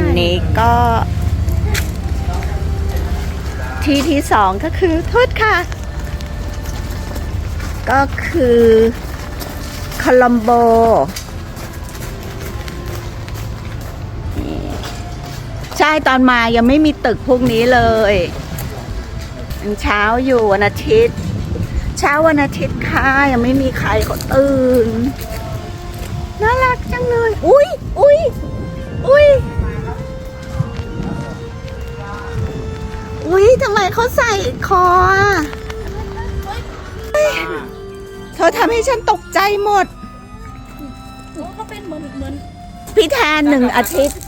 วันนี้ก็ ที่ที่สองก็คือโทษค่ะ ก็คือโคลัมโบนี่ใช่ตอนมายังไม่มีตึกพวกนี้เลยเช้าอยู่วันอาทิตย์ เช้าวันอาทิตย์ค่ะ ยังไม่มีใครเขาตื่น น่ารักจังเลย อุ้ยอุ้ยอุ้ย อุ้ยทำไมเขาใส่คออะเฮ้ยเธอทำให้ฉันตกใจหมด โอ้ก็เป็นเหมือนเหมือนพี่แทนหนึ่งอาทิตย์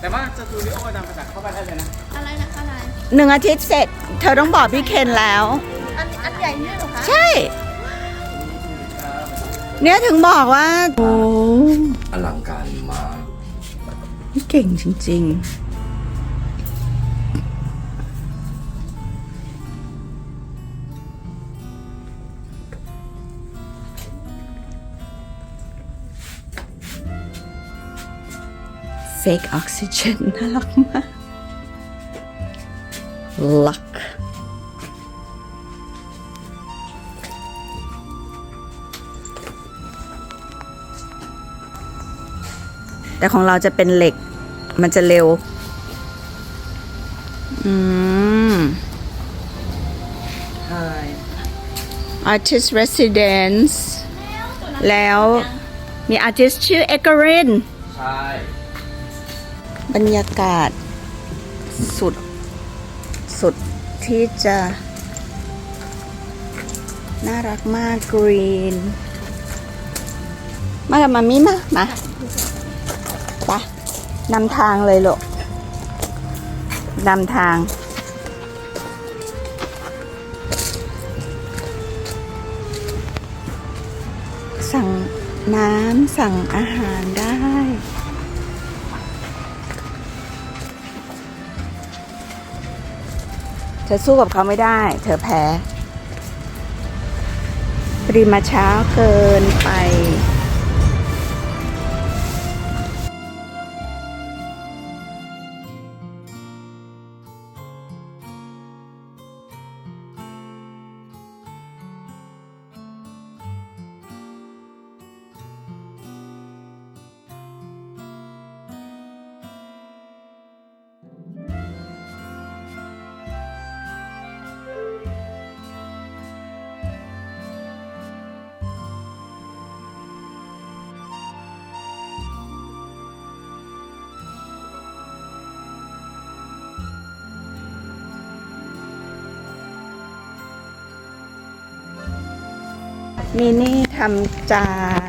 แต่ว่าสตูดิโอนำมาจากเข้าไปได้เลยนะอะไรนะคะอะไรหนึ่งอาทิตย์เสร็จ เธอต้องบอกพี่เคนแล้ว อันอันใหญ่เนี่ยเหรอคะใช่ เนี่ยถึงบอกว่า โอ้อลังการมาก เก่งจริง ๆ fake oxygen น่ารักมาก luck แต่ของเราจะเป็นเหล็ก มันจะเร็ว อืม artist residence แล้วมี artist ชื่อเอกรินใช่ บรรยากาศสุด สุดที่จะ น่ารักมากกรีน มากับมามิมา มาไปนำทางเลยลูกนำทาง สั่งน้ำสั่งอาหารได้ ธอสู้กับเขาไม่ได้ เธอแพ้ปริมาเช้าเกินไป มินี่ทำจาน